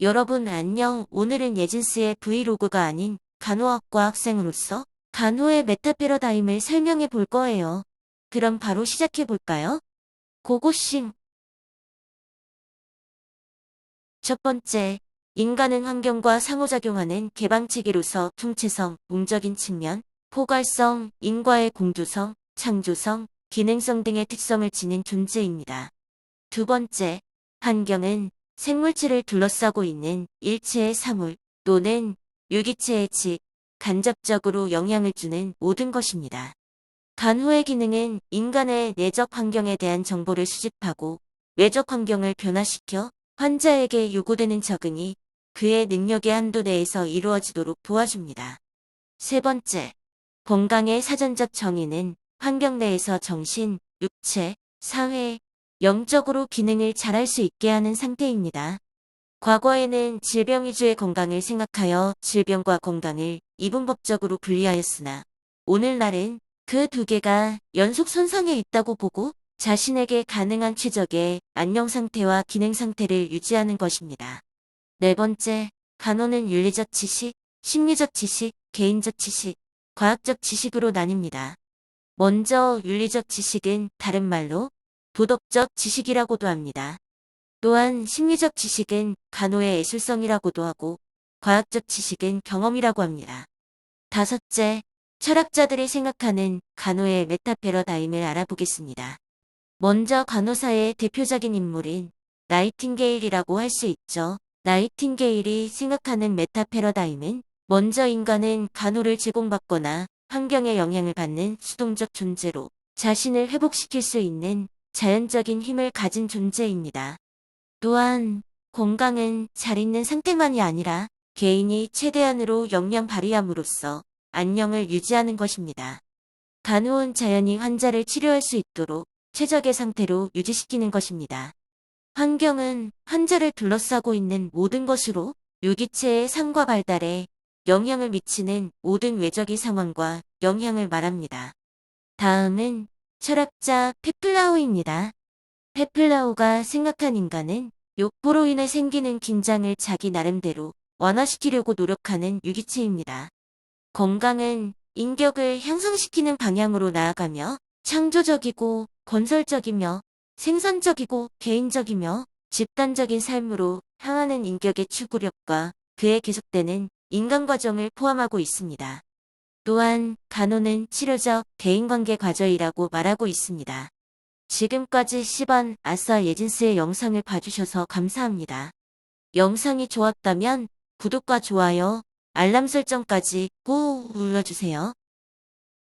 여러분 안녕. 오늘은 예진스의 브이로그가 아닌 간호학과 학생으로서 간호의 메타 패러다임을 설명해 볼 거예요. 그럼 바로 시작해 볼까요? 고고싱. 첫 번째, 인간은 환경과 상호작용하는 개방체계로서 통체성, 동적인 측면, 포괄성, 인과의 공조성, 창조성, 기능성 등의 특성을 지닌 존재입니다. 두 번째, 환경은 생물체를 둘러싸고 있는 일체의 사물 또는 유기체의 즉 간접적으로 영향을 주는 모든 것입니다. 간호의 기능은 인간의 내적 환경에 대한 정보를 수집하고 외적 환경을 변화시켜 환자에게 요구되는 적응이 그의 능력의 한도 내에서 이루어지도록 도와줍니다. 세 번째, 건강의 사전적 정의는 환경 내에서 정신, 육체, 사회, 영적으로 기능을 잘할 수 있게 하는 상태입니다. 과거에는 질병 위주의 건강을 생각하여 질병과 건강을 이분법적으로 분리하였으나 오늘날은 그 두 개가 연속 선상에 있다고 보고 자신에게 가능한 최적의 안녕 상태와 기능 상태를 유지하는 것입니다. 네 번째, 간호는 윤리적 지식, 심리적 지식, 개인적 지식, 과학적 지식으로 나뉩니다. 먼저 윤리적 지식은 다른 말로 도덕적 지식이라고도 합니다. 또한 심리적 지식은 간호의 예술성이라고도 하고 과학적 지식은 경험이라고 합니다. 다섯째, 철학자들이 생각하는 간호의 메타 패러다임을 알아보겠습니다. 먼저 간호사의 대표적인 인물인 나이팅게일이라고 할 수 있죠. 나이팅게일이 생각하는 메타 패러다임은 먼저 인간은 간호를 제공받거나 환경에 영향을 받는 수동적 존재로 자신을 회복시킬 수 있는 자연적인 힘을 가진 존재입니다. 또한 건강은 잘 있는 상태만이 아니라 개인이 최대한으로 역량 발휘함으로써 안녕을 유지하는 것입니다. 간호은 자연히 환자를 치료할 수 있도록 최적의 상태로 유지시키는 것입니다. 환경은 환자를 둘러싸고 있는 모든 것으로 유기체의 삶과 발달에 영향을 미치는 모든 외적인 상황과 영향을 말합니다. 다음은 철학자 페플라우입니다. 페플라우가 생각한 인간은 욕구로 인해 생기는 긴장을 자기 나름대로 완화시키려고 노력하는 유기체입니다. 건강은 인격을 향상시키는 방향으로 나아가며 창조적이고 건설적이며 생산적이고 개인적이며 집단적인 삶으로 향하는 인격의 추구력과 그에 계속되는 인간 과정을 포함하고 있습니다. 또한 간호는 치료적 대인관계 과정이라고 말하고 있습니다. 지금까지 10번 아싸 예진스의 영상을 봐주셔서 감사합니다. 영상이 좋았다면 구독과 좋아요, 알람 설정까지 꼭 눌러주세요.